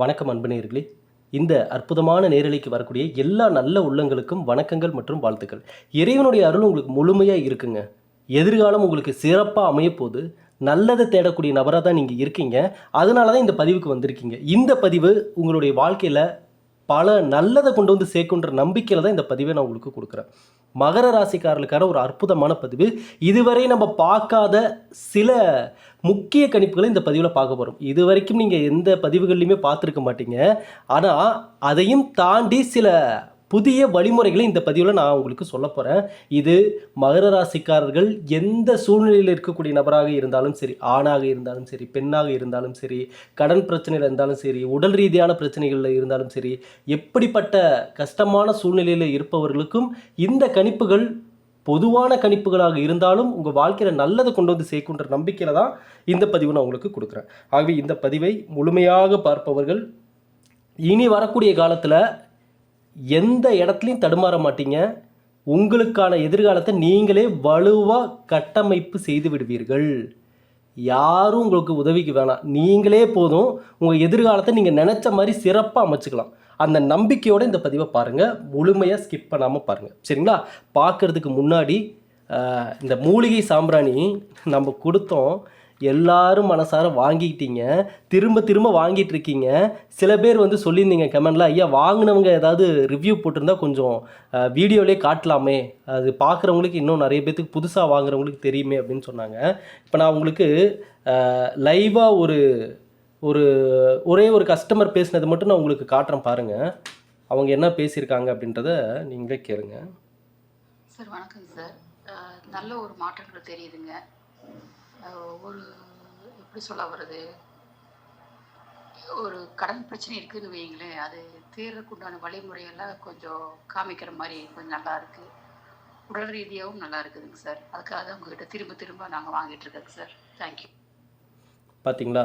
வணக்கம் அன்பனேர்களே இந்த அற்புதமான நேரலைக்கு வரக்கூடிய எல்லா நல்ல உள்ளங்களுக்கும் வணக்கங்கள் மற்றும் வாழ்த்துக்கள். இறைவனுடைய அருள் உங்களுக்கு முழுமையாக இருக்குங்க. எதிர்காலம் உங்களுக்கு சிறப்பாக அமையப்போகுது நல்லதை தேடக்கூடிய நபராக தான் நீங்கள் இருக்கீங்க. அதனால தான் இந்த பதிவுக்கு வந்திருக்கீங்க. இந்த பதிவு உங்களுடைய வாழ்க்கையில் பல நல்லதை கொண்டு வந்து சேர்க்குன்ற நம்பிக்கையில் தான் இந்த பதிவை நான் உங்களுக்கு கொடுக்குறேன். மகர ராசிக்காரர்களுக்கான ஒரு அற்புதமான பதிவு. இதுவரை நம்ம பார்க்காத சில முக்கிய கணிப்புகளை இந்த பதிவில் பார்க்க போகிறோம் இது வரைக்கும் நீங்கள் எந்த பதிவுகள்லையுமே பார்த்துருக்க மாட்டீங்க. ஆனால் அதையும் தாண்டி சில புதிய வழிமுறைகளை இந்த பதிவில் நான் உங்களுக்கு சொல்ல போகிறேன் இது மகர ராசிக்காரர்கள் எந்த சூழ்நிலையில் இருக்கக்கூடிய நபராக இருந்தாலும் சரி ஆணாக இருந்தாலும் சரி பெண்ணாக இருந்தாலும் சரி கடன் பிரச்சனையில் இருந்தாலும் சரி உடல் ரீதியான பிரச்சனைகளில் இருந்தாலும் சரி எப்படிப்பட்ட கஷ்டமான சூழ்நிலையில் இருப்பவர்களுக்கும் இந்த கணிப்புகள் பொதுவான கணிப்புகளாக இருந்தாலும் உங்கள் வாழ்க்கையில் நல்லதை கொண்டு வந்து சேர்க்குன்ற நம்பிக்கையில் தான் இந்த பதிவு நான் உங்களுக்கு கொடுக்குறேன். ஆகவே இந்த பதிவை முழுமையாக பார்ப்பவர்கள் இனி வரக்கூடிய காலத்தில் எந்த இடத்துலையும் தடுமாற மாட்டீங்க. உங்களுக்கான எதிர்காலத்தை நீங்களே வலுவாக கட்டமைப்பு செய்து விடுவீர்கள். யாரும் உங்களுக்கு உதவிக்கு வேணாம் நீங்களே போதும். உங்கள் எதிர்காலத்தை நீங்கள் நினச்ச மாதிரி சிறப்பாக அமைச்சுக்கலாம். அந்த நம்பிக்கையோடு இந்த பதிவை பாருங்கள் முழுமையாக ஸ்கிப் பண்ணாமல் பாருங்கள் சரிங்களா? பார்க்குறதுக்கு முன்னாடி இந்த மூலிகை சாம்பிராணி நம்ம கொடுத்தோம். எல்லாரும் மனசார வாங்கிக்கிட்டீங்க. திரும்ப திரும்ப வாங்கிட்டு இருக்கீங்க சில பேர் வந்து சொல்லியிருந்தீங்க கமெண்டில் ஐயா வாங்கினவங்க ஏதாவது ரிவ்யூ போட்டிருந்தா கொஞ்சம் வீடியோலே காட்டலாமே. அது பார்க்குறவங்களுக்கு இன்னும் நிறைய பேத்துக்கு புதுசாக வாங்குறவங்களுக்கு தெரியுமே அப்படின்னு சொன்னாங்க. இப்போ நான் உங்களுக்கு லைவாக ஒரு ஒரு ஒரே ஒரு கஸ்டமர் பேசினது மட்டும் நான் உங்களுக்கு காட்டுறேன் பாருங்கள் அவங்க என்ன பேசியிருக்காங்க அப்படின்றத நீங்களே கேளுங்க. சார் வணக்கம் சார். நல்ல ஒரு மாற்றங்கள் தெரியுதுங்க. ஒரு எப்படி சொல்ல வருது ஒரு கடன் பிரச்சனை இருக்குன்னு வைங்களேன் அது தீர்றதுக்கு உண்டான வழிமுறையெல்லாம் கொஞ்சம் காமிக்கிற மாதிரி கொஞ்சம் நல்லா இருக்கு. உடல் ரீதியாகவும் நல்லா இருக்குதுங்க சார். அதுக்காக தான் உங்ககிட்ட திரும்ப திரும்ப நாங்கள் வாங்கிட்டு இருக்கோங்க சார். தேங்க்யூ பார்த்தீங்களா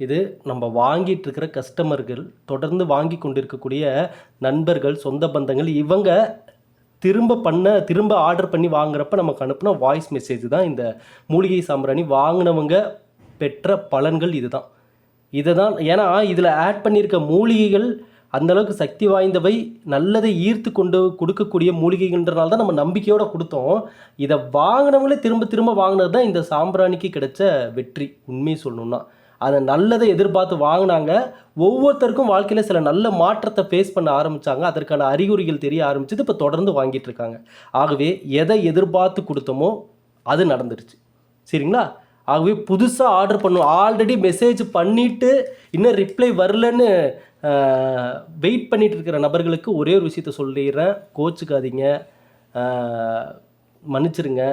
இது நம்ம வாங்கிட்டு இருக்கிற கஸ்டமர்கள் தொடர்ந்து வாங்கி கொண்டிருக்கக்கூடிய நண்பர்கள் சொந்த பந்தங்கள் இவங்க திரும்ப பண்ண திரும்ப ஆர்டர் பண்ணி வாங்குறப்ப நமக்கு அனுப்பின வாய்ஸ் மெசேஜ் தான் இந்த மூலிகை சாம்பிராணி. வாங்கினவங்க பெற்ற பலன்கள் இதுதான். இதை தான் ஏன்னா இதில் ஆட் பண்ணியிருக்க மூலிகைகள் அந்தளவுக்கு சக்தி வாய்ந்தவை நல்லதை ஈர்த்து கொண்டு கொடுக்கக்கூடிய மூலிகைகள்ன்றனால தான் நம்ம நம்பிக்கையோட கொடுத்தோம். இதை வாங்கினவங்களே திரும்ப திரும்ப வாங்கினது தான் இந்த சாம்பிராணிக்கு கிடைச்ச வெற்றி உண்மையை சொல்லணுன்னா அதை நல்லதை எதிர்பார்த்து வாங்கினாங்க. ஒவ்வொருத்தருக்கும் வாழ்க்கையில் சில நல்ல மாற்றத்தை ஃபேஸ் பண்ண ஆரம்பித்தாங்க அதற்கான அறிகுறிகள் தெரிய ஆரம்பிச்சது இப்போ தொடர்ந்து வாங்கிட்டு இருக்காங்க. ஆகவே எதை எதிர்பார்த்து கொடுத்தோமோ அது நடந்துருச்சு சரிங்களா? ஆகவே புதுசாக ஆர்டர் பண்ணும். ஆல்ரெடி மெசேஜ் பண்ணிவிட்டு இன்னும் ரிப்ளை வரலன்னு வெயிட் பண்ணிகிட்டு இருக்கிற நபர்களுக்கு ஒரே ஒரு விஷயத்த சொல்லிடுறேன். கோச்சுக்காதீங்க. மன்னிச்சிருங்க.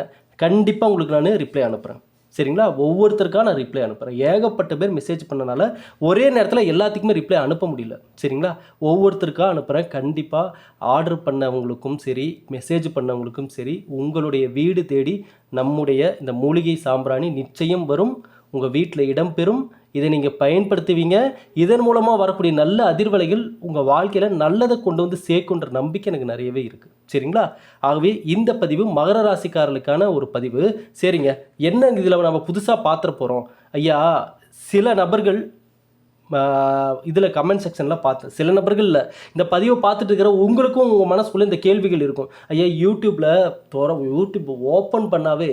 கண்டிப்பாக உங்களுக்கு நான் ரிப்ளை அனுப்புகிறேன் சரிங்களா? ஒவ்வொருத்தருக்காக நான் ரிப்ளை அனுப்புகிறேன் ஏகப்பட்ட பேர் மெசேஜ் பண்ணனால ஒரே நேரத்தில் எல்லாத்துக்குமே ரிப்ளை அனுப்ப முடியல. சரிங்களா? ஒவ்வொருத்தருக்காக அனுப்புகிறேன் கண்டிப்பாக ஆர்டர் பண்ணவங்களுக்கும் சரி மெசேஜ் பண்ணவங்களுக்கும் சரி உங்களுடைய வீடு தேடி நம்முடைய இந்த மூலிகை சாம்பிராணி நிச்சயம் வரும். உங்கள் வீட்டில் இடம்பெறும் இதை நீங்கள் பயன்படுத்துவீங்க. இதன் மூலமாக வரக்கூடிய நல்ல அதிர்வலைகள் உங்கள் வாழ்க்கையில் நல்லதை கொண்டு வந்து சேர்க்குன்ற நம்பிக்கை எனக்கு நிறையவே இருக்குது சரிங்களா? ஆகவே இந்த பதிவு மகர ராசிக்காரர்களுக்கான ஒரு பதிவு. சரிங்க. என்ன இதில் நம்ம புதுசாக பார்த்துட போகிறோம் ஐயா சில நபர்கள் இதில் கமெண்ட் செக்ஷனில் பார்த்தேன். சில நபர்கள் இல்லை இந்த பதிவை பார்த்துட்டு இருக்கிற உங்களுக்கும் உங்கள் மனசுக்குள்ளே இந்த கேள்விகள் இருக்கும். ஐயா யூடியூப்பில் தோற யூடியூப் ஓப்பன் பண்ணாவே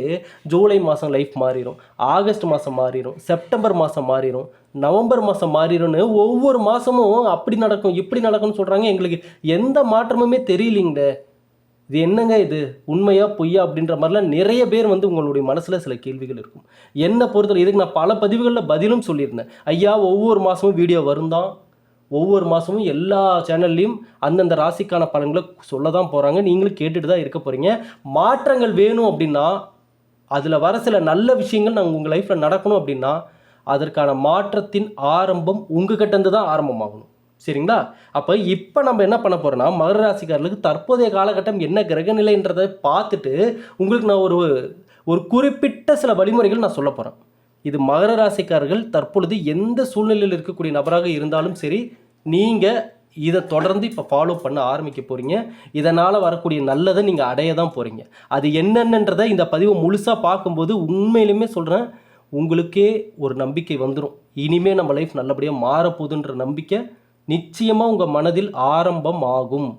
ஜூலை மாதம் லைஃப் மாறிடும் ஆகஸ்ட் மாதம் மாறிடும் செப்டம்பர் மாதம் மாறிடும் நவம்பர் மாதம் மாறிடும்னு ஒவ்வொரு மாதமும் அப்படி நடக்கும் இப்படி நடக்கும்னு சொல்கிறாங்க எங்களுக்கு எந்த மாற்றமுமே தெரியலிங்களே. இது என்னங்க இது? உண்மையா பொய்யா அப்படின்ற மாதிரிலாம் நிறைய பேர் வந்து உங்களுடைய மனசில் சில கேள்விகள் இருக்கும். என்னை பொறுத்தவரை இதுக்கு நான் பல பதிவுகளில் பதிலும் சொல்லியிருந்தேன். ஐயா ஒவ்வொரு மாதமும் வீடியோ வருந்தான் ஒவ்வொரு மாதமும் எல்லா சேனல்லையும் அந்தந்த ராசிக்கான பலன்களை சொல்ல தான் போகிறாங்க நீங்களும் கேட்டுட்டு தான் இருக்க போகிறீங்க மாற்றங்கள் வேணும் அப்படின்னா அதில் வர சில நல்ல விஷயங்கள் நாங்கள் உங்கள் லைஃப்பில் நடக்கணும் அப்படின்னா அதற்கான மாற்றத்தின் ஆரம்பம் உங்கள் கிட்டேருந்து தான் ஆரம்பமாகணும். சரிங்களா? அப்போ இப்போ நம்ம என்ன பண்ண போகிறோம்னா மகர ராசிக்காரர்களுக்கு தற்போதைய காலகட்டம் என்ன கிரகநிலைன்றதை பார்த்துட்டு உங்களுக்கு நான் ஒரு ஒரு குறிப்பிட்ட சில வழிமுறைகள் நான் சொல்ல போகிறேன் இது மகர ராசிக்காரர்கள் தற்பொழுது எந்த சூழ்நிலையில் இருக்கக்கூடிய நபராக இருந்தாலும் சரி நீங்கள் இதை தொடர்ந்து இப்போ ஃபாலோ பண்ண ஆரம்பிக்க போகிறீங்க இதனால் வரக்கூடிய நல்லதை நீங்கள் அடைய தான் போகிறீங்க அது என்னென்னன்றதை இந்த பதிவை முழுசாக பார்க்கும்போது உண்மையிலுமே சொல்கிறேன் உங்களுக்கே ஒரு நம்பிக்கை வந்துடும் இனிமேல் நம்ம லைஃப் நல்லபடியாக மாறப்போகுதுன்ற நம்பிக்கை நிச்சயமாக உங்கள் மனதில் ஆரம்பம் ஆகும்.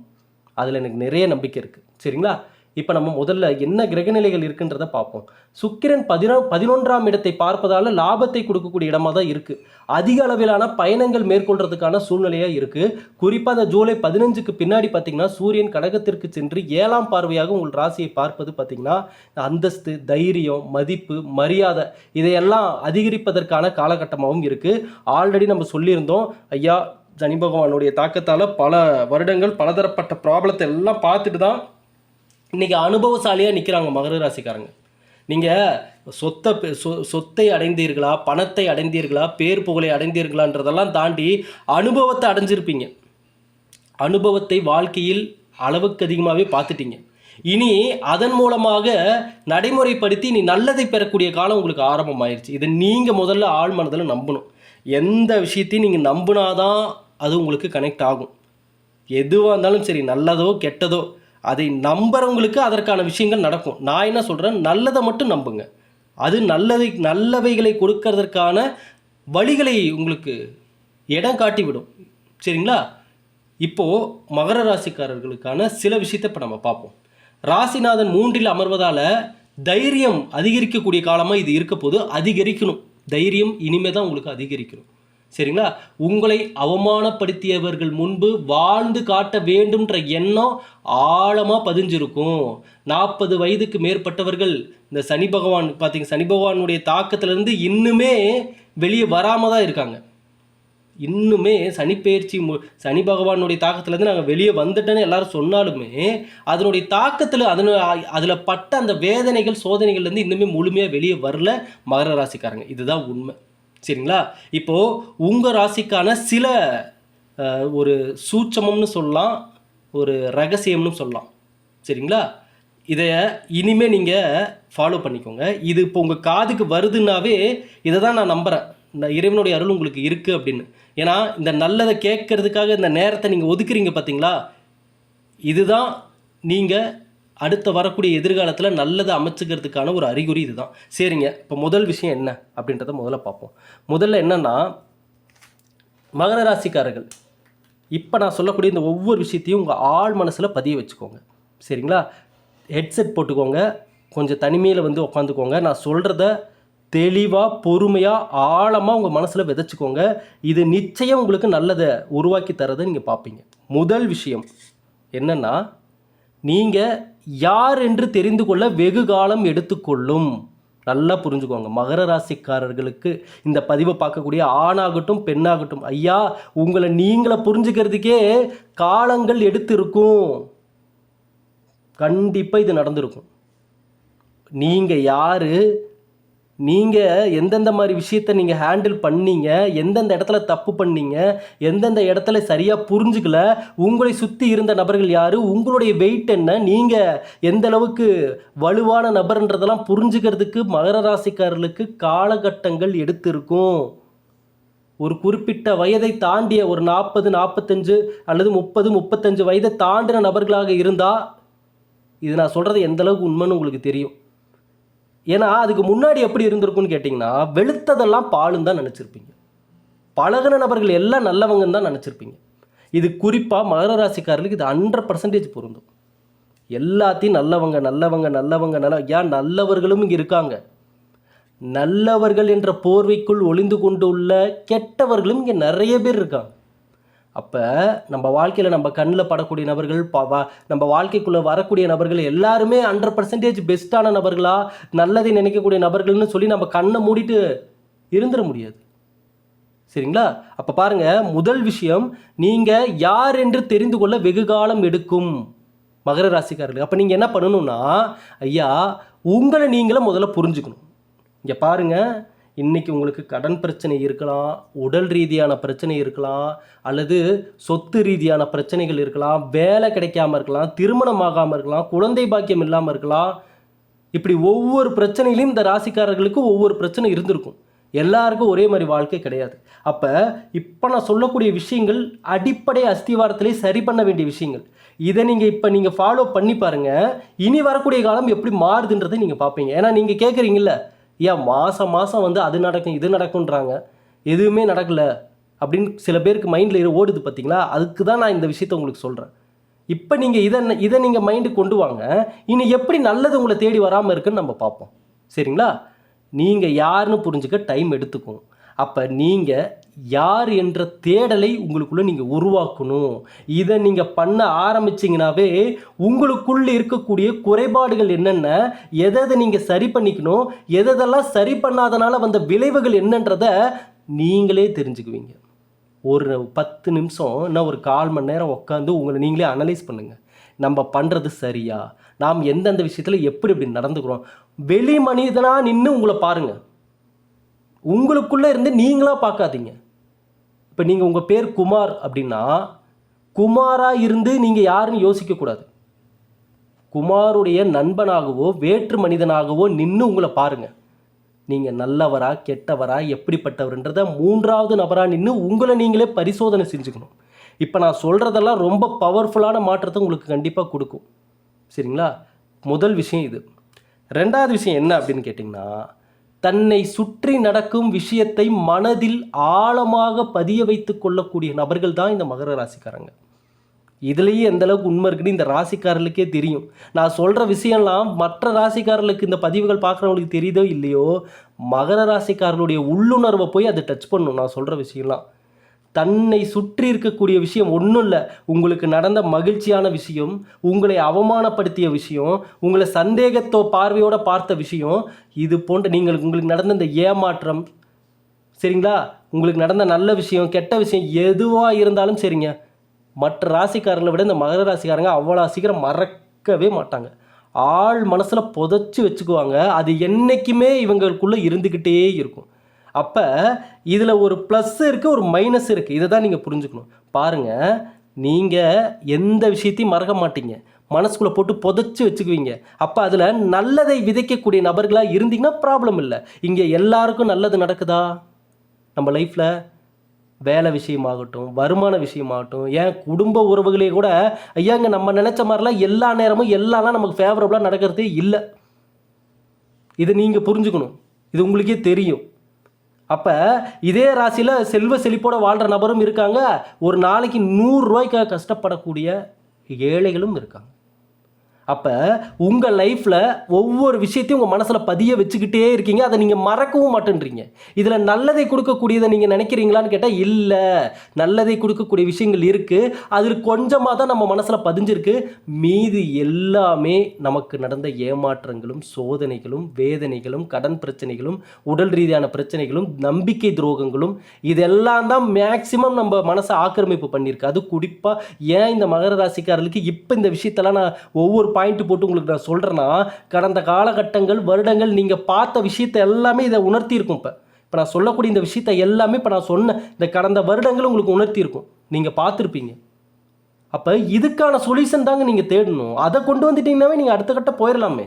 அதில் எனக்கு நிறைய நம்பிக்கை இருக்குது சரிங்களா? இப்போ நம்ம முதல்ல என்ன கிரகநிலைகள் இருக்குன்றதை பார்ப்போம். சுக்கிரன் பதினோ பதினொன்றாம் இடத்தை பார்ப்பதால் லாபத்தை கொடுக்கக்கூடிய இடமாக தான் இருக்குது அதிக அளவிலான பயணங்கள் மேற்கொள்றதுக்கான சூழ்நிலையாக இருக்குது குறிப்பாக அந்த ஜூலை பதினஞ்சுக்கு பின்னாடி பார்த்திங்கன்னா சூரியன் கடகத்திற்கு சென்று ஏழாம் பார்வையாக உங்கள் ராசியை பார்ப்பது பார்த்திங்கன்னா அந்தஸ்து தைரியம் மதிப்பு மரியாதை இதையெல்லாம் அதிகரிப்பதற்கான காலகட்டமாகவும் இருக்குது ஆல்ரெடி நம்ம சொல்லியிருந்தோம் ஐயா சனி பகவானுடைய தாக்கத்தால் பல வருடங்கள் பலதரப்பட்ட ப்ராப்ளத்தை எல்லாம் பார்த்துட்டு தான் இன்றைக்கி அனுபவசாலியாக நிற்கிறாங்க மகர ராசிக்காரங்க. நீங்கள் சொத்தை சொ சொத்தை அடைந்தீர்களா பணத்தை அடைந்தீர்களா பேர் புகழை அடைந்தீர்களான்றதெல்லாம் தாண்டி அனுபவத்தை அடைஞ்சிருப்பீங்க. அனுபவத்தை வாழ்க்கையில் அளவுக்கு அதிகமாகவே பார்த்துட்டீங்க. இனி அதன் மூலமாக நடைமுறைப்படுத்தி நீ நல்லதை பெறக்கூடிய காலம் உங்களுக்கு ஆரம்பமாயிருச்சு. இதை நீங்கள் முதல்ல ஆழ் மனதில் நம்பணும். எந்த விஷயத்தையும் நீங்கள் நம்பினாதான் அது உங்களுக்கு கனெக்ட் ஆகும். எதுவாக இருந்தாலும் சரி நல்லதோ கெட்டதோ அதை நம்புறவங்களுக்கு அதற்கான விஷயங்கள் நடக்கும். நான் என்ன சொல்கிறேன் நல்லதை மட்டும் நம்புங்க. அது நல்லதை நல்லவைகளை கொடுக்கறதற்கான வழிகளை உங்களுக்கு இடம் காட்டிவிடும். சரிங்களா? இப்போது மகர ராசிக்காரர்களுக்கான சில விஷயத்தை இப்போ நம்ம பார்ப்போம். ராசிநாதன் மூன்றில் அமர்வதால் தைரியம் அதிகரிக்கக்கூடிய காலமாக இது இருக்க போது அதிகரிக்கணும். தைரியம் இனிமே தான் உங்களுக்கு அதிகரிக்கணும். சரிங்களா? உங்களை அவமானப்படுத்தியவர்கள் முன்பு வாழ்ந்து காட்ட வேண்டும்ன்ற எண்ணம் ஆழமாக பதிஞ்சிருக்கும். நாற்பது வயதுக்கு மேற்பட்டவர்கள் இந்த சனி பகவான் பார்த்தீங்க சனி பகவானுடைய தாக்கத்திலிருந்து இன்னுமே வெளியே வராமல் தான் இருக்காங்க. இன்னுமே சனிப்பெயர்ச்சி மு சனி பகவானுடைய தாக்கத்துலேருந்து நாங்கள் வெளியே வந்துட்டேன்னு எல்லாரும் சொன்னாலுமே அதனுடைய தாக்கத்தில் அதனு அதில் பட்ட அந்த வேதனைகள் சோதனைகள்லேருந்து இன்னுமே முழுமையாக வெளியே வரல மகர ராசிக்காரங்க. இதுதான் உண்மை. சரிங்களா? இப்போது உங்கள் ராசிக்கான சில ஒரு சூட்சமம்னு சொல்லலாம் ஒரு ரகசியம்னு சொல்லலாம். சரிங்களா? இதை இனிமேல் நீங்கள் ஃபாலோ பண்ணிக்கோங்க. இது இப்போ உங்கள் காதுக்கு வருதுன்னாவே இதை தான் நான் நம்புகிறேன் இந்த இறைவனுடைய அருள் உங்களுக்கு இருக்குது அப்படின்னு. ஏன்னா இந்த நல்லதை கேட்கறதுக்காக இந்த நேரத்தை நீங்கள் ஒதுக்குறீங்க பார்த்தீங்களா இதுதான் நீங்கள் அடுத்த வரக்கூடிய எதிர்காலத்தில் நல்லதை அமைச்சுக்கிறதுக்கான ஒரு அறிகுறி இதுதான். சரிங்க இப்போ முதல் விஷயம் என்ன அப்படின்றத முதல்ல பார்ப்போம். முதல்ல என்னென்னா மகர ராசிக்காரர்கள் இப்போ நான் சொல்லக்கூடிய இந்த ஒவ்வொரு விஷயத்தையும் உங்கள் ஆழ் மனசில் பதிய வச்சுக்கோங்க. சரிங்களா? ஹெட்செட் போட்டுக்கோங்க கொஞ்சம் தனிமையில் வந்து உட்காந்துக்கோங்க நான் சொல்கிறத தெளிவாக பொறுமையாக ஆழமாக உங்கள் மனசில் விதைச்சிக்கோங்க. இது நிச்சயம் உங்களுக்கு நல்லதை உருவாக்கி தரதை நீங்கள் பார்ப்பீங்க. முதல் விஷயம் என்னென்னா நீங்கள் யார் என்று தெரிந்து கொள்ள வெகு காலம் எடுத்துக்கொள்ளும். நல்லா புரிஞ்சுக்கோங்க. மகர ராசிக்காரர்களுக்கு இந்த பதிவை பார்க்கக்கூடிய ஆணாகட்டும் பெண்ணாகட்டும் ஐயா உங்களை நீங்களை புரிஞ்சுக்கிறதுக்கே காலங்கள் எடுத்திருக்கும். கண்டிப்பாக இது நடந்திருக்கும். நீங்கள் யார்? நீங்கள் எந்தெந்த மாதிரி விஷயத்த நீங்கள் ஹேண்டில் பண்ணீங்க எந்தெந்த இடத்துல தப்பு பண்ணீங்க எந்தெந்த இடத்துல சரியாக புரிஞ்சுக்கல உங்களை சுற்றி இருந்த நபர்கள் யார் உங்களுடைய வெயிட் என்ன நீங்கள் எந்த அளவுக்கு வலுவான நபர்ன்றதெல்லாம் புரிஞ்சுக்கிறதுக்கு மகர ராசிக்காரர்களுக்கு காலகட்டங்கள் எடுத்திருக்கும். ஒரு குறிப்பிட்ட வயதை தாண்டிய ஒரு நாற்பது நாற்பத்தஞ்சு அல்லது முப்பது முப்பத்தஞ்சு வயதை தாண்டின நபர்களாக இருந்தால் இது நான் சொல்கிறது எந்தளவுக்கு உண்மைன்னு உங்களுக்கு தெரியும். ஏன்னா அதுக்கு முன்னாடி எப்படி இருந்திருக்கும்னு கேட்டிங்கன்னா வெளுத்ததெல்லாம் பாலும் தான் நினச்சிருப்பீங்க. பழகுன நபர்கள் எல்லாம் நல்லவங்கன்னு தான் நினச்சிருப்பீங்க. இது குறிப்பாக மகர ராசிக்காரர்களுக்கு இது ஹண்ட்ரட் பர்சன்டேஜ் பொருந்தும். எல்லாத்தையும் நல்லவங்க நல்லவங்க நல்லவங்க நல்ல ஏன் நல்லவர்களும் இங்கே இருக்காங்க? நல்லவர்கள் என்ற போர்வைக்குள் ஒளிந்து கொண்டு உள்ள கெட்டவர்களும் இங்கே நிறைய பேர் இருக்காங்க. அப்போ நம்ம வாழ்க்கையில் நம்ம கண்ணில் படக்கூடிய நபர்கள் ப நம்ம வாழ்க்கைக்குள்ளே வரக்கூடிய நபர்கள் எல்லாருமே ஹண்ட்ரட் பர்சன்டேஜ் பெஸ்ட்டான நபர்களாக நல்லதை நினைக்கக்கூடிய நபர்கள்னு சொல்லி நம்ம கண்ணை மூடிட்டு இருந்துட முடியாது. சரிங்களா? அப்போ பாருங்க முதல் விஷயம் நீங்கள் யார் என்று தெரிந்து கொள்ள வெகு காலம் எடுக்கும். மகர ராசிக்காரர்கள் அப்போ நீங்கள் என்ன பண்ணணும்னா ஐயா உங்களை நீங்களே முதல்ல புரிஞ்சுக்கணும். இங்கே பாருங்க இன்றைக்கி உங்களுக்கு கடன் பிரச்சனை இருக்கலாம் உடல் ரீதியான பிரச்சனை இருக்கலாம் அல்லது சொத்து ரீதியான பிரச்சனைகள் இருக்கலாம் வேலை கிடைக்காம இருக்கலாம் திருமணம் ஆகாமல் இருக்கலாம் குழந்தை பாக்கியம் இல்லாமல் இருக்கலாம். இப்படி ஒவ்வொரு பிரச்சனையிலையும் இந்த ராசிக்காரர்களுக்கு ஒவ்வொரு பிரச்சனை இருந்திருக்கும். எல்லாருக்கும் ஒரே மாதிரி வாழ்க்கை கிடையாது. அப்போ இப்போ நான் சொல்லக்கூடிய விஷயங்கள் அடிப்படை அஸ்திவாரத்திலே சரி பண்ண வேண்டிய விஷயங்கள். இதை நீங்கள் இப்போ நீங்கள் ஃபாலோ பண்ணி பாருங்கள் இனி வரக்கூடிய காலம் எப்படி மாறுதுன்றதை நீங்கள் பார்ப்பீங்க. ஏன்னா நீங்கள் கேட்குறீங்கள ஏன் மாதம் மாதம் வந்து அது நடக்கும் இது நடக்குன்றாங்க எதுவுமே நடக்கல அப்படின்னு சில பேருக்கு மைண்டில் ஓடுது பார்த்தீங்களா அதுக்கு தான் நான் இந்த விஷயத்த உங்களுக்கு சொல்கிறேன் இப்போ நீங்கள் இதை இதை நீங்கள் மைண்டுக்கு கொண்டு வாங்க. இனி எப்படி நல்லது உங்களை தேடி வராமல் இருக்குன்னு நம்ம பார்ப்போம். சரிங்களா? நீங்கள் யாருன்னு புரிஞ்சுக்க டைம் எடுத்துக்கும். அப்போ நீங்கள் யார் என்ற தேடலை உங்களுக்குள்ளே நீங்கள் உருவாக்கணும். இதை நீங்கள் பண்ண ஆரம்பிச்சிங்கனாவே உங்களுக்குள்ளே இருக்கக்கூடிய குறைபாடுகள் என்னென்ன எதை எதை நீங்கள் சரி பண்ணிக்கணும் எதெல்லாம் சரி பண்ணாதனால வந்த விளைவுகள் என்னன்றதை நீங்களே தெரிஞ்சுக்குவீங்க. ஒரு பத்து நிமிஷம் இன்னும் ஒரு கால் மணி நேரம் உட்காந்து உங்களை நீங்களே அனலைஸ் பண்ணுங்கள் நம்ம பண்ணுறது சரியா? நாம் எந்தெந்த விஷயத்தில் எப்படி எப்படி நடந்துக்கிறோம்? வெளி மனிதனாக நின்று உங்களை பாருங்கள் உங்களுக்குள்ளே இருந்து நீங்களாக பார்க்காதீங்க. இப்போ நீங்கள் உங்கள் பேர் குமார் அப்படின்னா குமாராக இருந்து நீங்கள் யாருன்னு யோசிக்கக்கூடாது குமாருடைய நண்பனாகவோ வேற்று மனிதனாகவோ நின்று உங்களை பாருங்கள் நீங்கள் நல்லவரா கெட்டவரா எப்படிப்பட்டவர்ன்றத மூன்றாவது நபராக நின்று உங்களை நீங்களே பரிசோதனை செஞ்சுக்கணும். இப்போ நான் சொல்கிறதெல்லாம் ரொம்ப பவர்ஃபுல்லான மாற்றத்தை உங்களுக்கு கண்டிப்பாக கொடுக்கும். சரிங்களா? முதல் விஷயம் இது. ரெண்டாவது விஷயம் என்ன அப்படின்னு கேட்டிங்கன்னா தன்னை சுற்றி நடக்கும் விஷயத்தை மனதில் ஆழமாக பதிய வைத்து கொள்ளக்கூடிய நபர்கள் தான் இந்த மகர ராசிக்காரங்க. இதுலேயே எந்த அளவுக்கு உண்மை இருக்குன்னு இந்த ராசிக்காரர்களுக்கே தெரியும். நான் சொல்கிற விஷயம்லாம் மற்ற ராசிக்காரர்களுக்கு இந்த பதிவுகள் பார்க்குறவங்களுக்கு தெரியுதோ இல்லையோ மகர ராசிக்காரர்களுடைய உள்ளுணர்வை போய் அதை டச் பண்ணும். நான் சொல்கிற விஷயம்லாம். தன்னை சுற்றி இருக்கக்கூடிய விஷயம் ஒன்றும் இல்லை உங்களுக்கு நடந்த மகிழ்ச்சியான விஷயம் உங்களை அவமானப்படுத்திய விஷயம் உங்களை சந்தேகத்தோ பார்வையோட பார்த்த விஷயம் இது போன்ற நீங்கள் உங்களுக்கு நடந்த இந்த ஏமாற்றம் சரிங்களா? உங்களுக்கு நடந்த நல்ல விஷயம் கெட்ட விஷயம் எதுவாக இருந்தாலும் சரிங்க. மற்ற ராசிக்காரங்களை விட இந்த மகர ராசிக்காரங்க அவ்வளோ சீக்கிரம் மறக்கவே மாட்டாங்க. ஆள் மனசில் புதைச்சி வச்சுக்குவாங்க. அது என்றைக்குமே இவங்களுக்குள்ளே இருந்துக்கிட்டே இருக்கும். அப்போ இதில் ஒரு ப்ளஸ் இருக்குது ஒரு மைனஸ் இருக்குது இதை தான் நீங்கள் புரிஞ்சுக்கணும். பாருங்கள் நீங்கள் எந்த விஷயத்தையும் மறக்க மாட்டீங்க. மனசுக்குள்ளே போட்டு புதைச்சி வச்சுக்குவீங்க. அப்போ அதில் நல்லதை விதைக்கக்கூடிய நபர்களாக இருந்தீங்கன்னா ப்ராப்ளம் இல்லை. இங்கே எல்லாருக்கும் நல்லது நடக்குதா? நம்ம லைஃப்பில் வேலை விஷயமாகட்டும் வருமான விஷயமாகட்டும் ஏன் குடும்ப உறவுகளே கூட ஐயாங்க நம்ம நினச்ச மாதிரிலாம் எல்லா நேரமும் எல்லாம்லாம் நமக்கு ஃபேவரபுளாக நடக்கிறதே இல்லை. இதை நீங்கள் புரிஞ்சுக்கணும். இது உங்களுக்கே தெரியும். அப்போ இதே ராசியில் செல்வ செழிப்போட வாழ்கிற நபரும் இருக்காங்க. ஒரு நாளைக்கு நூறுரூவாய்க்காக கஷ்டப்படக்கூடிய ஏழைகளும் இருக்காங்க. அப்போ உங்கள் லைஃப்பில் ஒவ்வொரு விஷயத்தையும் உங்கள் மனசில் பதிய வச்சுக்கிட்டே இருக்கீங்க. அதை நீங்கள் மறக்கவும் மாட்டேன்றீங்க. இதில் நல்லதை கொடுக்கக்கூடியதை நீங்கள் நினைக்கிறீங்களான்னு கேட்டால் இல்லை. நல்லதை கொடுக்கக்கூடிய விஷயங்கள் இருக்குது அதில் கொஞ்சமாக தான் நம்ம மனசில் பதிஞ்சிருக்கு. மீதி எல்லாமே நமக்கு நடந்த ஏமாற்றங்களும் சோதனைகளும் வேதனைகளும் கடன் பிரச்சனைகளும் உடல் ரீதியான பிரச்சனைகளும் நம்பிக்கை துரோகங்களும் இதெல்லாம் தான் மேக்சிமம் நம்ம மனசை ஆக்கிரமிப்பு பண்ணியிருக்கு. அது குறிப்பாக ஏன் இந்த மகர ராசிக்காரர்களுக்கு இப்போ இந்த விஷயத்தெல்லாம் நான் ஒவ்வொரு பாயிண்ட் போட்டு உங்களுக்கு நான் சொல்கிறேன்னா கடந்த காலகட்டங்கள் வருடங்கள் நீங்கள் பார்த்த விஷயத்தை எல்லாமே இதை உணர்த்தியிருக்கும் இப்போ. இப்போ நான் சொல்லக்கூடிய இந்த விஷயத்தை எல்லாமே இப்போ நான் சொன்ன இந்த கடந்த வருடங்கள் உங்களுக்கு உணர்த்தி இருக்கும் நீங்கள் பார்த்துருப்பீங்க. அப்போ இதுக்கான சொல்யூஷன் தாங்க நீங்கள் தேடணும். அதை கொண்டு வந்துட்டீங்கன்னாவே நீங்கள் அடுத்த கட்ட போயிடலாமே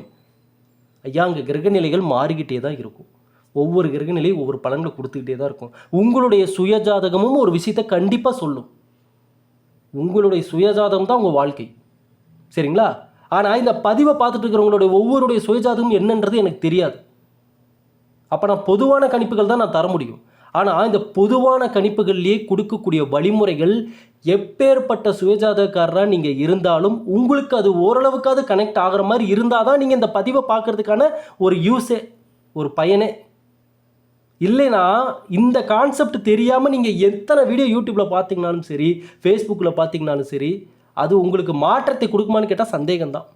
ஐயா அங்கே கிரகநிலைகள் மாறிக்கிட்டே தான் இருக்கும். ஒவ்வொரு கிரகநிலையும் ஒவ்வொரு பலன்களை கொடுத்துக்கிட்டே தான் இருக்கும். உங்களுடைய சுயஜாதகமும் ஒரு விஷயத்தை கண்டிப்பாக சொல்லும். உங்களுடைய சுயஜாதகம் தான் உங்கள் வாழ்க்கை. சரிங்களா? ஆனால் இந்த பதிவை பார்த்துட்டு இருக்கிறவங்களுடைய ஒவ்வொருடைய சுயஜாதகம் என்னன்றது எனக்கு தெரியாது. அப்போ நான் பொதுவான கணிப்புகள் தான் நான் தர முடியும். ஆனால் இந்த பொதுவான கணிப்புகள்லேயே கொடுக்கக்கூடிய வழிமுறைகள் எப்பேற்பட்ட சுயஜாதகக்காரராக நீங்கள் இருந்தாலும் உங்களுக்கு அது ஓரளவுக்காவது கனெக்ட் ஆகிற மாதிரி இருந்தால் தான் நீங்கள் இந்த பதிவை பார்க்கறதுக்கான ஒரு யூஸே ஒரு பயனே. இல்லைனா இந்த கான்செப்ட் தெரியாமல் நீங்கள் எத்தனை வீடியோ யூடியூப்பில் பார்த்தீங்கனாலும் சரி ஃபேஸ்புக்கில் பார்த்தீங்கனாலும் சரி அது உங்களுக்கு மாற்றத்தை கொடுக்குமான்னு கேட்டால் சந்தேகம்தான்.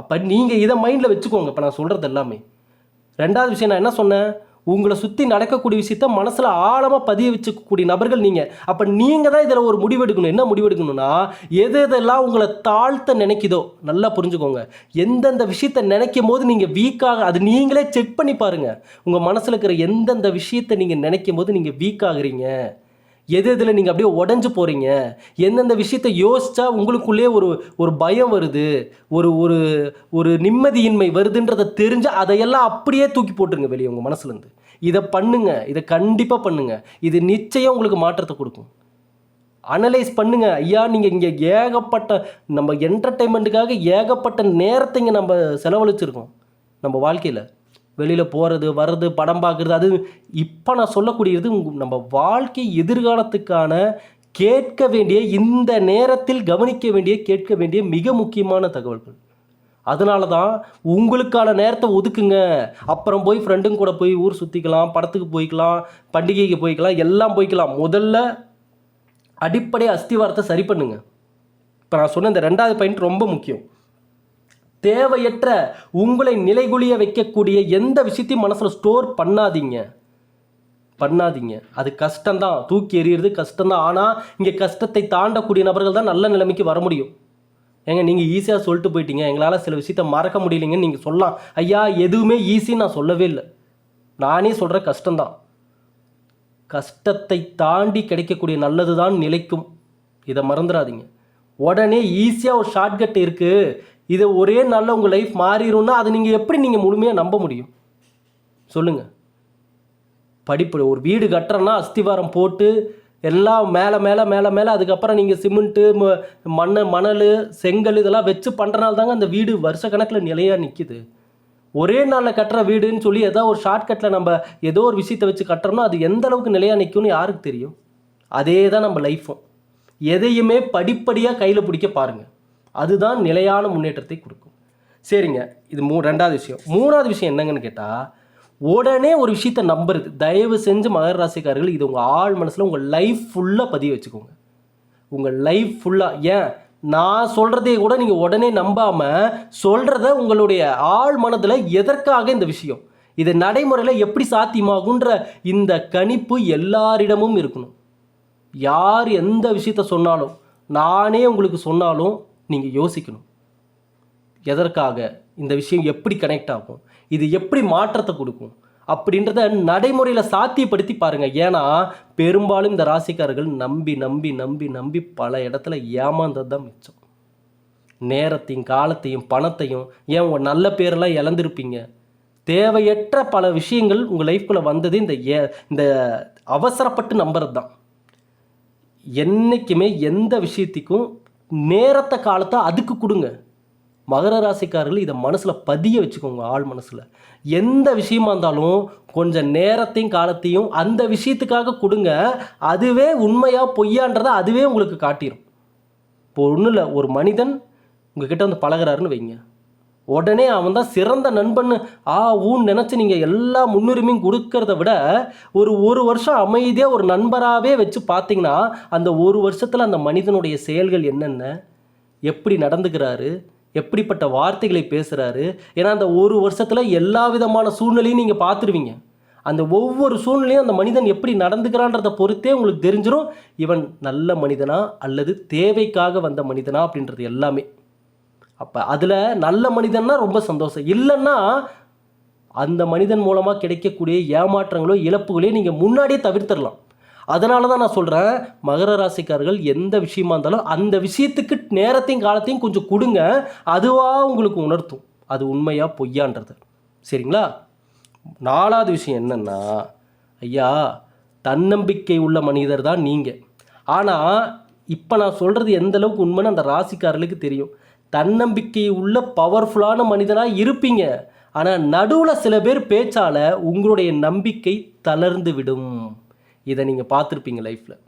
அப்போ நீங்கள் இதை மைண்டில் வச்சுக்கோங்க. இப்போ நான் சொல்கிறது எல்லாமே. ரெண்டாவது விஷயம் நான் என்ன சொன்னேன்? உங்களை சுற்றி நடக்கக்கூடிய விஷயத்த மனசில் ஆழமாக பதிய வச்சுக்கக்கூடிய நபர்கள் நீங்கள் அப்போ நீங்கள் தான் இதில் ஒரு முடிவெடுக்கணும். என்ன முடிவெடுக்கணும்னா எது எதெல்லாம் உங்களை தாழ்த்த நினைக்குதோ நல்லா புரிஞ்சுக்கோங்க. எந்தெந்த விஷயத்த நினைக்கும் போது நீங்கள் வீக்காக அது நீங்களே செக் பண்ணி பாருங்கள் உங்கள் மனசில் இருக்கிற எந்தெந்த விஷயத்தை நீங்கள் நினைக்கும் போது நீங்கள் வீக் ஆகுறீங்க. எது எதில் நீங்கள் அப்படியே உடஞ்சு போகிறீங்க எந்தெந்த விஷயத்தை யோசித்தா உங்களுக்குள்ளே ஒரு ஒரு பயம் வருது? ஒரு ஒரு ஒரு நிம்மதியின்மை வருதுன்றதை தெரிஞ்சு அதையெல்லாம் அப்படியே தூக்கி போட்டுருங்க வெளியே உங்கள் மனசுலேருந்து. இதை பண்ணுங்க. இதை கண்டிப்பாக பண்ணுங்க. இது நிச்சயம் உங்களுக்கு மாற்றத்தை கொடுக்கும். அனலைஸ் பண்ணுங்க. ஐயா நீங்கள் இங்கே ஏகப்பட்ட நம்ம என்டர்டைன்மெண்ட்டுக்காக ஏகப்பட்ட நேரத்தை இங்கே நம்ம செலவழிச்சிருக்கோம். நம்ம வாழ்க்கையில். வெளியில் போகிறது வர்றது படம் பார்க்குறது அது இப்போ நான் சொல்லக்கூடியது நம்ம வாழ்க்கை எதிர்காலத்துக்கான கேட்க வேண்டிய இந்த நேரத்தில் கவனிக்க வேண்டிய கேட்க வேண்டிய மிக முக்கியமான தகவல்கள். அதனால தான் உங்களுக்கான நேரத்தை ஒதுக்குங்க. அப்புறம் போய் ஃப்ரெண்டுங்க கூட போய் ஊர் சுற்றிக்கலாம் படத்துக்கு போய்க்கலாம் பண்டிகைக்கு போய்க்கலாம் எல்லாம் போய்க்கலாம். முதல்ல அடிப்படை அஸ்திவாரத்தை சரி பண்ணுங்க. இப்போ நான் சொன்ன இந்த ரெண்டாவது பாயிண்ட் ரொம்ப முக்கியம். தேவையற்ற உங்களை நிலைகுலிய வைக்கக்கூடிய எந்த விஷயத்தையும் மனசில் ஸ்டோர் பண்ணாதீங்க. பண்ணாதீங்க. அது கஷ்டம்தான். தூக்கி எறியறது கஷ்டம்தான். ஆனால் இங்கே கஷ்டத்தை தாண்டக்கூடிய நபர்கள் தான் நல்ல நிலைமைக்கு வர முடியும். ஏங்க நீங்கள் ஈஸியாக சொல்லிட்டு போயிட்டீங்க. எங்களால் சில விஷயத்த மறக்க முடியலைங்கன்னு நீங்கள் சொல்லலாம். ஐயா எதுவுமே ஈஸின்னு நான் சொல்லவே இல்லை. நானே சொல்கிற கஷ்டம்தான். கஷ்டத்தை தாண்டி கிடைக்கக்கூடிய நல்லது தான் நிலைக்கும். இதை மறந்துடாதீங்க. உடனே ஈஸியாக ஒரு ஷார்ட்கட் இருக்குது இதை ஒரே நாளில் உங்கள் லைஃப் மாறிடும்னா அதை நீங்கள் எப்படி நீங்கள் முழுமையாக நம்ப முடியும்? சொல்லுங்கள் படிப்பு ஒரு வீடு கட்டுறோன்னா அஸ்திவாரம் போட்டு எல்லாம் மேலே மேலே மேலே மேலே அதுக்கப்புறம் நீங்கள் சிமெண்ட்டு மண் மணல் செங்கல் இதெல்லாம் வச்சு பண்ணுறனால தாங்க அந்த வீடு வருஷ கணக்கில் நிலையாக நிற்கிது ஒரே நாளில் கட்டுற வீடுன்னு சொல்லி ஏதோ ஒரு ஷார்ட்கட்டில் நம்ம ஏதோ ஒரு விஷயத்தை வச்சு கட்டுறோம்னா அது எந்த அளவுக்கு நிலையாக நிற்கும்னு யாருக்கு தெரியும்? அதே தான் நம்ம லைஃப்பும் எதையுமே படிப்படியாக கையில் பிடிக்க பாருங்கள் அதுதான் நிலையான முன்னேற்றத்தை கொடுக்கும். சரிங்க இது மூ ரெண்டாவது விஷயம். மூணாவது விஷயம் என்னங்கன்னு கேட்டால் உடனே ஒரு விஷயத்தை நம்புறது. தயவு செஞ்சு மகர ராசிக்காரர்கள் இது உங்கள் ஆள் மனசில் உங்கள் லைஃப் ஃபுல்லாக பதிய வச்சுக்கோங்க. உங்கள் லைஃப் ஃபுல்லாக ஏன்? நான் சொல்கிறதே கூட நீங்கள் உடனே நம்பாமல் சொல்கிறத உங்களுடைய ஆள் மனதில் எதற்காக இந்த விஷயம்? இது நடைமுறையில் எப்படி சாத்தியமாகுன்ற இந்த கணிப்பு எல்லாரிடமும் இருக்கணும். யார் எந்த விஷயத்த சொன்னாலும் நானே உங்களுக்கு சொன்னாலும் நீங்கள் யோசிக்கணும். எதற்காக? இந்த விஷயம் எப்படி கனெக்ட் ஆகும்? இது எப்படி மாற்றத்தை கொடுக்கும்? அப்படின்றத நடைமுறையில் சாத்தியப்படுத்தி பாருங்கள் ஏன்னா பெரும்பாலும் இந்த ராசிக்காரர்கள் நம்பி நம்பி நம்பி நம்பி பல இடத்துல ஏமாந்தது தான் மிச்சம். நேரத்தையும் காலத்தையும் பணத்தையும் ஏன் உங்கள் நல்ல பேரெல்லாம் இழந்திருப்பீங்க? தேவையற்ற பல விஷயங்கள் உங்கள் லைஃப்குள்ளே வந்தது இந்த ஏ இந்த அவசரப்பட்டு நம்புறது தான் என்றைக்குமே எந்த விஷயத்துக்கும் நேரத்தை காலத்தை அதுக்கு கொடுங்க. மகர ராசிக்காரர்கள் இதை மனசில் பதிய வச்சுக்கோங்க ஆள் மனசில். எந்த விஷயமா இருந்தாலும் கொஞ்சம் நேரத்தையும் காலத்தையும் அந்த விஷயத்துக்காக கொடுங்க. அதுவே உண்மையாக பொய்யான்றதை அதுவே உங்களுக்கு காட்டிடும் இப்போ ஒன்றும் இல்லை ஒரு மனிதன் உங்ககிட்ட வந்து பழகுறாருன்னு வைங்க. உடனே அவன் தான் சிறந்த நண்பன்னு ஆ ஊன்னு நினச்சி நீங்கள் எல்லா முன்னுரிமையும் கொடுக்கறத விட ஒரு ஒரு வருஷம் அமைதியாக ஒரு நண்பராகவே வச்சு பார்த்தீங்கன்னா அந்த ஒரு வருஷத்தில் அந்த மனிதனுடைய செயல்கள் என்னென்ன? எப்படி நடந்துக்கிறாரு? எப்படிப்பட்ட வார்த்தைகளை பேசுகிறாரு ஏன்னா அந்த ஒரு வருஷத்தில் எல்லா விதமான சூழ்நிலையும் நீங்கள் பார்த்துருவீங்க அந்த ஒவ்வொரு சூழ்நிலையும் அந்த மனிதன் எப்படி நடந்துக்கிறான்றத பொறுத்தே உங்களுக்கு தெரிஞ்சிடும் இவன் நல்ல மனிதனா அல்லது தேவைக்காக வந்த மனிதனா அப்படின்றது எல்லாமே. அப்போ அதில் நல்ல மனிதன்னா ரொம்ப சந்தோஷம். இல்லைன்னா அந்த மனிதன் மூலமாக கிடைக்கக்கூடிய ஏமாற்றங்களோ இழப்புகளோ நீங்கள் முன்னாடியே தவிர்த்திடலாம். அதனால தான் நான் சொல்கிறேன் மகர ராசிக்காரர்கள் எந்த விஷயமா இருந்தாலும் அந்த விஷயத்துக்கு நேரத்தையும் காலத்தையும் கொஞ்சம் கொடுங்க. அதுவாக உங்களுக்கு உணர்த்தும். அது உண்மையாக பொய்யான்றது. சரிங்களா? நாலாவது விஷயம் என்னென்னா ஐயா தன்னம்பிக்கை உள்ள மனிதர் தான் நீங்கள் ஆனால் இப்போ நான் சொல்கிறது எந்த அளவுக்கு உண்மைன்னு அந்த ராசிக்காரர்களுக்கு தெரியும். தன்னம்பிக்கை உள்ள பவர்ஃபுல்லான மனிதனாக இருப்பீங்க. ஆனால் நடுவில் சில பேர் பேச்சால் உங்களுடைய நம்பிக்கை தளர்ந்து விடும். இதை நீங்கள் பார்த்துருப்பீங்க லைஃப்பில்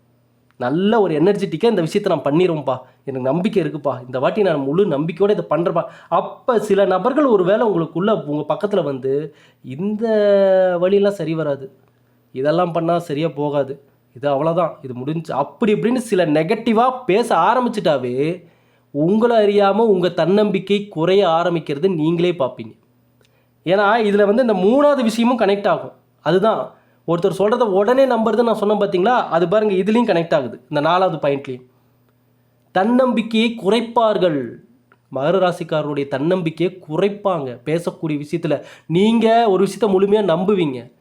நல்ல ஒரு எனர்ஜெட்டிக்காக இந்த விஷயத்தை நான் பண்ணிடுவோம்ப்பா எனக்கு நம்பிக்கை இருக்குப்பா. இந்த வாட்டி நான் முழு நம்பிக்கையோடு இதை பண்ணுறப்பா அப்போ சில நபர்கள் ஒரு வேளை உங்களுக்குள்ளே உங்கள் பக்கத்தில் வந்து இந்த வழியெல்லாம் சரி வராது. இதெல்லாம் பண்ணால் சரியாக போகாது. இது அவ்வளோதான் இது முடிஞ்சு அப்படி இப்படின்னு சில நெகட்டிவாக பேச ஆரம்பிச்சிட்டாவே உங்களை அறியாமல் உங்கள் தன்னம்பிக்கை குறைய ஆரம்பிக்கிறது நீங்களே பார்ப்பீங்க. ஏன்னா இதில் வந்து இந்த மூணாவது விஷயமும் கனெக்ட் ஆகும். அதுதான். ஒருத்தர் சொல்கிறத உடனே நம்புறது நான் சொன்னேன் பார்த்தீங்களா அது பாருங்கள் இதுலேயும் கனெக்ட் ஆகுது. இந்த நாலாவது பாயிண்ட்லேயும் தன்னம்பிக்கையை குறைப்பார்கள். மகர ராசிக்காரருடைய தன்னம்பிக்கையை குறைப்பாங்க. பேசக்கூடிய விஷயத்தில் நீங்கள் ஒரு விஷயத்த முழுமையாக நம்புவீங்க.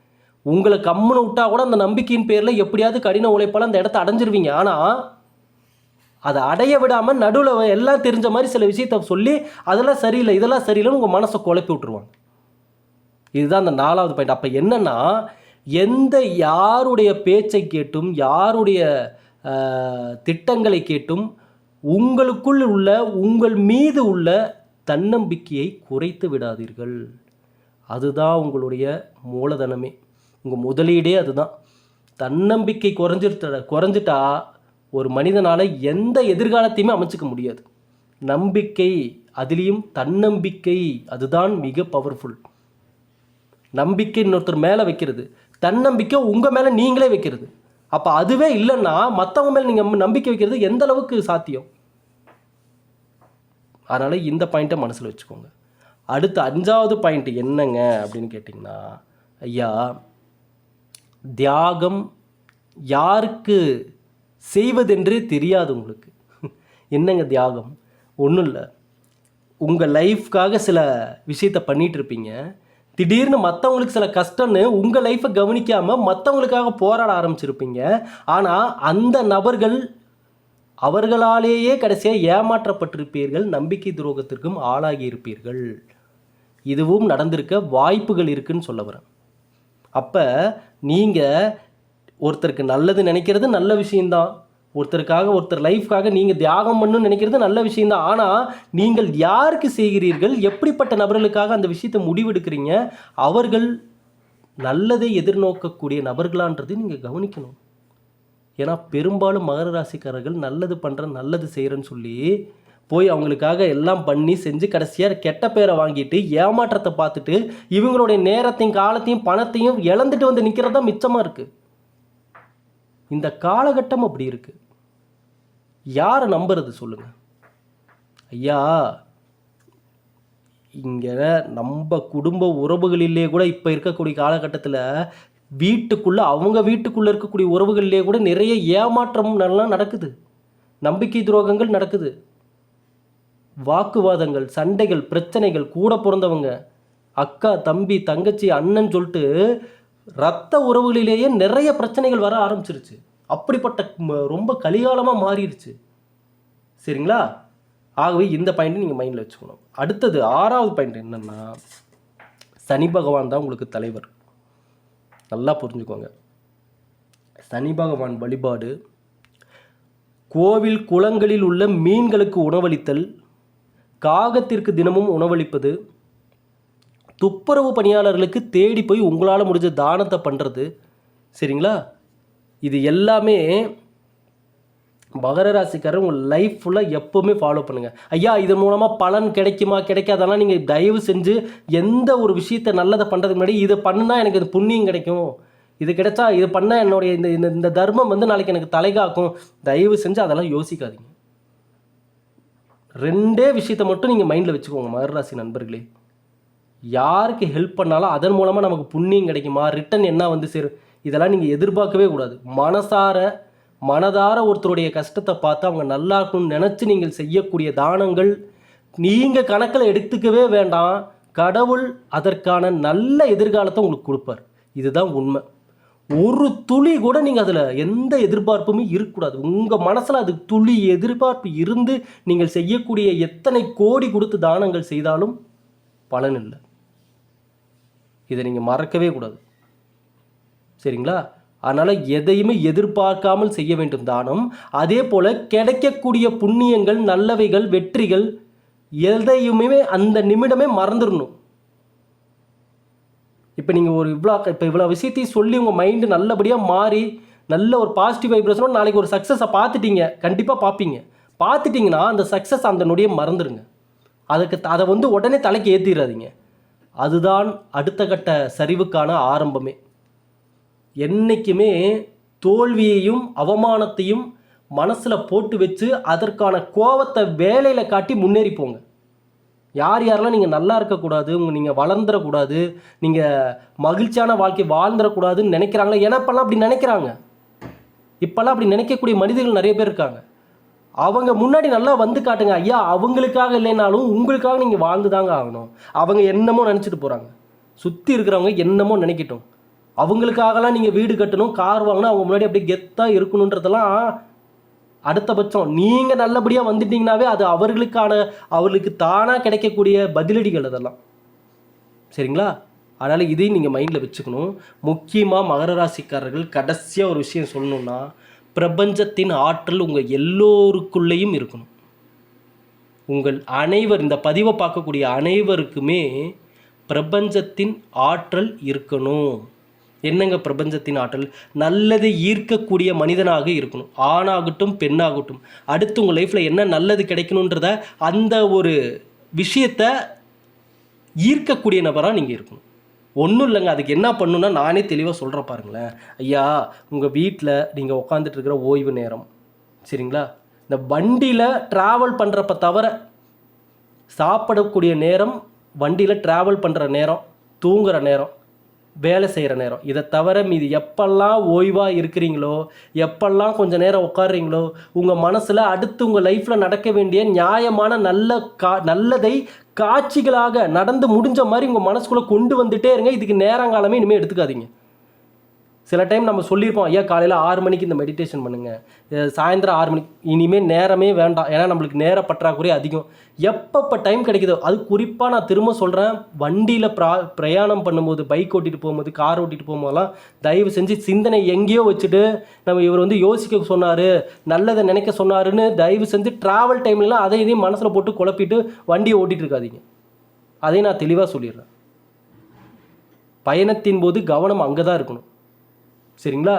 உங்களை கம்முன்னு விட்டா கூட அந்த நம்பிக்கையின் பேரில் எப்படியாவது கடின உழைப்பால் அந்த இடத்த அடைஞ்சிருவீங்க. ஆனால் அதை அடைய விடாமல் நடுவில் எல்லாம் தெரிஞ்ச மாதிரி சில விஷயத்த சொல்லி அதெல்லாம் சரியில்லை இதெல்லாம் சரியில்லைன்னு உங்கள் மனசை குழப்பி விட்டுருவாங்க. இதுதான் அந்த நாலாவது பாயிண்ட் அப்போ என்னன்னா எந்த யாருடைய பேச்சை கேட்டும் யாருடைய திட்டங்களை கேட்டும் உங்களுக்குள் உள்ள உங்கள் மீது உள்ள தன்னம்பிக்கையை குறைத்து விடாதீர்கள். அதுதான் உங்களுடைய மூலதனமே. உங்கள் முதலீடே அதுதான். தன்னம்பிக்கை குறைஞ்சிருத்த குறைஞ்சிட்டா ஒரு மனிதனால் எந்த எதிர்காலத்தையுமே அமைச்சிக்க முடியாது. நம்பிக்கை அதுலேயும் தன்னம்பிக்கை அதுதான் மிக பவர்ஃபுல் நம்பிக்கை இன்னொருத்தர் மேலே வைக்கிறது. தன்னம்பிக்கை உங்கள் மேலே நீங்களே வைக்கிறது. அப்போ அதுவே இல்லைன்னா மற்றவங்க மேலே நீங்கள் நம்பிக்கை வைக்கிறது எந்த அளவுக்கு சாத்தியம்? அதனால் இந்த பாயிண்ட்டை மனசில் வச்சுக்கோங்க. அடுத்து அஞ்சாவது பாயிண்ட் என்னங்க அப்படின்னு கேட்டிங்கன்னா ஐயா தியாகம் யாருக்கு செய்வதென்றே தெரியாது உங்களுக்கு. என்னங்க தியாகம்? ஒன்றும் இல்லை. உங்கள் லைஃப்காக சில விஷயத்த பண்ணிகிட்டு இருப்பீங்க திடீர்னு மற்றவங்களுக்கு சில கஷ்டம்னு உங்கள் லைஃப்பை கவனிக்காமல் மற்றவங்களுக்காக போராட ஆரம்பிச்சிருப்பீங்க. ஆனால் அந்த நபர்கள் அவர்களாலேயே கடைசியாக ஏமாற்றப்பட்டிருப்பீர்கள் நம்பிக்கை துரோகத்திற்கும் ஆளாகி இருப்பீர்கள். இதுவும் நடந்திருக்க வாய்ப்புகள் இருக்குன்னு சொல்ல வரேன். அப்போ நீங்கள் ஒருத்தருக்கு நல்லது நினைக்கிறது நல்ல விஷயந்தான் ஒருத்தருக்காக ஒருத்தர் லைஃப்காக நீங்கள் தியாகம் பண்ணணும்னு நினைக்கிறது நல்ல விஷயம்தான். ஆனால் நீங்கள் யாருக்கு செய்கிறீர்கள்? எப்படிப்பட்ட நபர்களுக்காக அந்த விஷயத்தை முடிவெடுக்கிறீங்க? அவர்கள் நல்லதை எதிர்நோக்கக்கூடிய நபர்களான்றது நீங்கள் கவனிக்கணும். ஏன்னா பெரும்பாலும் மகர ராசிக்காரர்கள் நல்லது பண்ணுறேன் நல்லது செய்கிறேன்னு சொல்லி போய் அவங்களுக்காக எல்லாம் பண்ணி செஞ்சு கடைசியாக கெட்ட பேரை வாங்கிட்டு ஏமாற்றத்தை பார்த்துட்டு இவங்களுடைய நேரத்தையும் காலத்தையும் பணத்தையும் இழந்துட்டு வந்து நிற்கிறது தான் மிச்சமாக இருக்குது இந்த காலகட்டம் அப்படி இருக்குது யாரை நம்புறது சொல்லுங்கள் ஐயா இங்கே நம்ம குடும்ப உறவுகளிலே கூட இப்போ இருக்கக்கூடிய காலகட்டத்தில் வீட்டுக்குள்ளே அவங்க வீட்டுக்குள்ளே இருக்கக்கூடிய உறவுகளிலே கூட நிறைய ஏமாற்றம் எல்லாம் நடக்குது. நம்பிக்கை துரோகங்கள் நடக்குது. வாக்குவாதங்கள் சண்டைகள் பிரச்சனைகள் கூட பிறந்தவங்க அக்கா தம்பி தங்கச்சி அண்ணன் சொல்லிட்டு ரத்த உறவுகளிலேயே நிறைய பிரச்சனைகள் வர ஆரம்பிச்சிருச்சு. அப்படிப்பட்ட ம- ரொம்ப கலிகாலமாக மாறிடுச்சு சரிங்களா? ஆகவே இந்த பாயிண்ட் நீங்கள் மைண்டில் வச்சுக்கணும். அடுத்தது ஆறாவது பாயிண்ட் என்னென்னா சனி பகவான் தான் உங்களுக்கு தலைவர். நல்லா புரிஞ்சுக்கோங்க. சனி பகவான் வழிபாடு கோவில் குளங்களில் உள்ள மீன்களுக்கு உணவளித்தல் காகத்திற்கு தினமும் உணவளிப்பது துப்புரவு பணியாளர்களுக்கு தேடி போய் உங்களால் முடிஞ்ச தானத்தை பண்ணுறது சரிங்களா? இது எல்லாமே மகர ராசிக்காரர் உங்கள் லைஃப் ஃபுல்லாக எப்போவுமே ஃபாலோ பண்ணுங்கள் ஐயா இதன் மூலமாக பலன் கிடைக்குமா கிடைக்காதெல்லாம் நீங்கள் தயவு செஞ்சு எந்த ஒரு விஷயத்தை நல்லதை பண்ணுறதுக்கு முன்னாடி இதை பண்ணுனா எனக்கு இது புண்ணியம் கிடைக்கும். இது கிடைச்சா இது பண்ணால் என்னுடைய இந்த இந்த இந்த தர்மம் வந்து நாளைக்கு எனக்கு தலைகாக்கும் தயவு செஞ்சு அதெல்லாம் யோசிக்காதீங்க. ரெண்டே விஷயத்தை மட்டும் நீங்கள் மைண்டில் வச்சுக்கோங்க மகர ராசி நண்பர்களே. யாருக்கு ஹெல்ப் பண்ணாலும் அதன் மூலமாக நமக்கு புண்ணியம் கிடைக்குமா? ரிட்டன் என்ன வந்து சேரும்? இதெல்லாம் நீங்கள் எதிர்பார்க்கவே கூடாது. மனசார மனதார ஒருத்தருடைய கஷ்டத்தை பார்த்து அவங்க நல்லா இருக்கணும்னு நினச்சி நீங்கள் செய்யக்கூடிய தானங்கள் நீங்கள் கணக்கில் எடுத்துக்கவே வேண்டாம். கடவுள் அதற்கான நல்ல எதிர்காலத்தை உங்களுக்கு கொடுப்பார். இதுதான் உண்மை. ஒரு துளி கூட நீங்கள் அதில் எந்த எதிர்பார்ப்புமே இருக்கக்கூடாது. உங்கள் மனசில் அது துளி எதிர்பார்ப்பு இருந்து நீங்கள் செய்யக்கூடிய எத்தனை கோடி கொடுத்து தானங்கள் செய்தாலும் பலன் இல்லை. இதை நீங்கள் மறக்கவே கூடாது. சரிங்களா? அதனால் எதையுமே எதிர்பார்க்காமல் செய்ய வேண்டும் தானம். அதே போல் கிடைக்கக்கூடிய புண்ணியங்கள் நல்லவைகள் வெற்றிகள் எதையுமே அந்த நிமிடமே மறந்துடணும் இப்போ நீங்கள் ஒரு இவ்வளோ இப்போ இவ்வளோ விஷயத்தையும் சொல்லி உங்கள் மைண்டு நல்லபடியாக மாறி நல்ல ஒரு பாசிட்டிவ் வைப்ரேஷனோட நாளைக்கு ஒரு சக்ஸஸை பார்த்துட்டீங்க. கண்டிப்பாக பார்ப்பீங்க. பார்த்துட்டிங்கன்னா அந்த சக்ஸஸ் அந்த நொடியை மறந்துடுங்க அதுக்கு அதை வந்து உடனே தலைக்கு ஏற்றிடாதீங்க அதுதான் அடுத்த கட்ட சரிவுக்கான ஆரம்பமே. என்றைக்குமே தோல்வியையும் அவமானத்தையும் மனசில் போட்டு வச்சு அதற்கான கோவத்தை வேலையில் காட்டி முன்னேறி போங்க. யார் யாரெல்லாம் நீங்கள் நல்லா இருக்கக்கூடாது நீங்கள் வளர்ந்துடக்கூடாது நீங்கள் மகிழ்ச்சியான வாழ்க்கை வாழ்ந்துடக்கூடாதுன்னு நினைக்கிறாங்களே ஏன்னா இப்போல்லாம் அப்படி நினைக்கிறாங்க. இப்போல்லாம் அப்படி நினைக்கக்கூடிய மனிதர்கள் நிறைய பேர் இருக்காங்க. அவங்க முன்னாடி நல்லா வந்து காட்டுங்க. ஐயா அவங்களுக்காக இல்லைனாலும் உங்களுக்காக நீங்கள் வாழ்ந்து தாங்க ஆகணும். அவங்க என்னமோ நினச்சிட்டு போகிறாங்க சுற்றி இருக்கிறவங்க என்னமோ நினைக்கட்டும். அவங்களுக்காகலாம் நீங்கள் வீடு கட்டணும் கார் வாங்கணும் அவங்க முன்னாடி அப்படியே கெத்தாக இருக்கணுன்றதெல்லாம் அடுத்தபட்சம் நீங்கள் நல்லபடியாக வந்துட்டீங்கனாவே அது அவர்களுக்கான அவர்களுக்கு தானாக கிடைக்கக்கூடிய பதிலடிகள் அதெல்லாம். சரிங்களா? அதனால் இதையும் நீங்கள் மைண்டில் வச்சுக்கணும். முக்கியமாக மகர ராசிக்காரர்கள் கடைசியாக ஒரு விஷயம் சொல்லணுன்னா பிரபஞ்சத்தின் ஆற்றல் உங்கள் எல்லோருக்குள்ளேயும் இருக்கணும். உங்கள் அனைவர் இந்த பதிவை பார்க்கக்கூடிய அனைவருக்குமே பிரபஞ்சத்தின் ஆற்றல் இருக்கணும். என்னங்க பிரபஞ்சத்தின் ஆற்றல்? நல்லதை ஈர்க்கக்கூடிய மனிதனாக இருக்கணும். ஆணாகட்டும் பெண்ணாகட்டும். அடுத்து உங்கள் லைஃப்பில் என்ன நல்லது கிடைக்கணுன்றத அந்த ஒரு விஷயத்தை ஈர்க்கக்கூடிய நபராக நீங்கள் இருக்கணும். ஒன்றும் இல்லைங்க. அதுக்கு என்ன பண்ணுன்னா நானே தெளிவாக சொல்கிறேன் பாருங்களேன். ஐயா உங்கள் வீட்டில் நீங்கள் உட்காந்துட்டு இருக்கிற ஓய்வு நேரம் சரிங்களா? இந்த வண்டியில் ட்ராவல் பண்ணுறப்ப தவிர சாப்பிடக்கூடிய நேரம் வண்டியில் ட்ராவல் பண்ணுற நேரம் தூங்குகிற நேரம் வேலை செய்கிற நேரம் இதை தவிர மீது எப்பெல்லாம் ஓய்வாக இருக்கிறீங்களோ எப்பெல்லாம் கொஞ்சம் நேரம் உட்காடுறீங்களோ உங்கள் மனசில் அடுத்து உங்கள் லைஃப்பில் நடக்க வேண்டிய நியாயமான நல்ல கா நல்லதை காட்சிகளாக நடந்து முடிஞ்ச மாதிரி உங்கள் மனசுக்குள்ளே கொண்டு வந்துட்டே இருங்க. இதுக்கு நேரங்காலமே இனிமேல் எடுத்துக்காதீங்க. சில டைம் நம்ம சொல்லியிருப்போம் ஐயா காலையில் ஆறு மணிக்கு இந்த மெடிடேஷன் பண்ணுங்கள் சாயந்தரம் ஆறு மணிக்கு. இனிமேல் நேரமே வேண்டாம். ஏன்னா நம்மளுக்கு நேர பற்றாக்குறை அதிகம். எப்பப்போ டைம் கிடைக்குதோ அது குறிப்பாக நான் திரும்ப சொல்கிறேன் வண்டியில் ப்ரா பிரயாணம் பண்ணும்போது பைக் ஓட்டிகிட்டு போகும்போது கார் ஓட்டிகிட்டு போகும்போதெல்லாம் தயவு செஞ்சு சிந்தனை எங்கேயோ வச்சுட்டு நம்ம இவர் வந்து யோசிக்க சொன்னார் நல்லதை நினைக்க சொன்னாருன்னு தயவு செஞ்சு ட்ராவல் டைம்லலாம் அதை இதையும் மனசில் போட்டு குழப்பிட்டு வண்டியை ஓட்டிகிட்டு இருக்காதீங்க. அதையும் நான் தெளிவாக சொல்லிடுறேன். பயணத்தின் போது கவனம் அங்கே தான் இருக்கணும். சரிங்களா?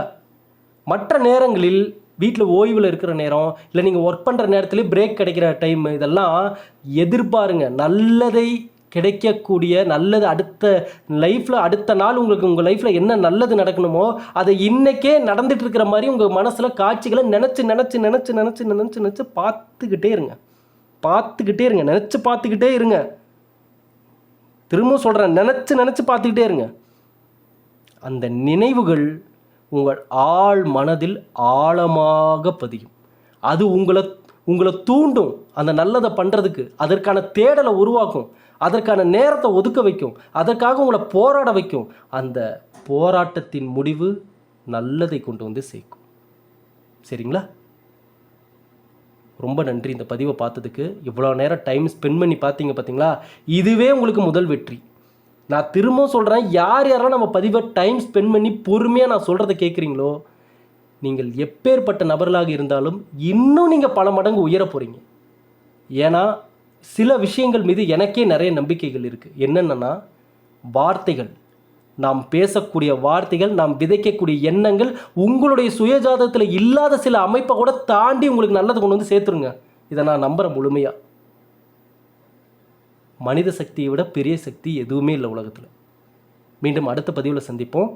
மற்ற நேரங்களில் வீட்டில் ஓய்வில் இருக்கிற நேரம் இல்லை நீங்கள் ஒர்க் பண்ணுற நேரத்துலேயே பிரேக் கிடைக்கிற டைம் இதெல்லாம் எதிர்பாருங்க. நல்லதை கிடைக்கக்கூடிய நல்லது அடுத்த லைஃப்பில் அடுத்த நாள் உங்களுக்கு உங்கள் லைஃப்பில் என்ன நல்லது நடக்கணுமோ அதை இன்றைக்கே நடந்துட்டு இருக்கிற மாதிரி உங்கள் மனசில் காட்சிகளை நினச்சி நினச்சி நினச்சி நினச்சி நினச்சி நினச்சி பார்த்துக்கிட்டே இருங்க. பார்த்துக்கிட்டே இருங்க. நினச்சி பார்த்துக்கிட்டே இருங்க. திரும்ப சொல்கிறேன் நினச்சி நினச்சி பார்த்துக்கிட்டே இருங்க. அந்த நினைவுகள் உங்கள் ஆழ் மனதில் ஆழமாக பதியும். அது உங்களை உங்களை தூண்டும். அந்த நல்லதை பண்ணுறதுக்கு அதற்கான தேடலை உருவாக்கும். அதற்கான நேரத்தை ஒதுக்க வைக்கும். அதற்காக உங்களை போராட வைக்கும். அந்த போராட்டத்தின் முடிவு நல்லதை கொண்டு வந்து சேர்க்கும். சரிங்களா? ரொம்ப நன்றி இந்த பதிவை பார்த்ததுக்கு. இவ்வளோ நேரம் டைம் ஸ்பெண்ட் பண்ணி பார்த்தீங்க பார்த்தீங்களா? இதுவே உங்களுக்கு முதல் வெற்றி. நான் திரும்பவும் சொல்கிறேன் யார் யாரெல்லாம் நம்ம பதிவை டைம் ஸ்பெண்ட் பண்ணி பொறுமையாக நான் சொல்கிறத கேட்குறீங்களோ நீங்கள் எப்பேற்பட்ட நபர்களாக இருந்தாலும் இன்னும் நீங்கள் பல மடங்கு உயர போகிறீங்க ஏன்னா சில விஷயங்கள் மீது எனக்கே நிறைய நம்பிக்கைகள் இருக்குது என்னென்னா வார்த்தைகள். நாம் பேசக்கூடிய வார்த்தைகள் நாம் விதைக்கக்கூடிய எண்ணங்கள் உங்களுடைய சுயஜாதத்தில் இல்லாத சில அமைப்பை கூட தாண்டி உங்களுக்கு நல்லது கொண்டு வந்து சேர்த்துருங்க. இதை நான் நம்புகிறேன் முழுமையாக மனித சக்தியை விட பெரிய சக்தி எதுவுமே இல்லை உலகத்தில். மீண்டும் அடுத்த பதிவில் சந்திப்போம்.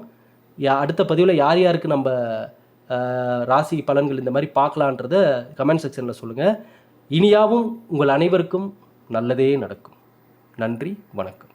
யா அடுத்த பதிவில் யார் யாருக்கு நம்ம ராசி பலன்கள் இந்த மாதிரி பார்க்கலான்றத கமெண்ட் செக்ஷனில் சொல்லுங்கள் இனியாவும் உங்கள் அனைவருக்கும் நல்லதே நடக்கும். நன்றி வணக்கம்.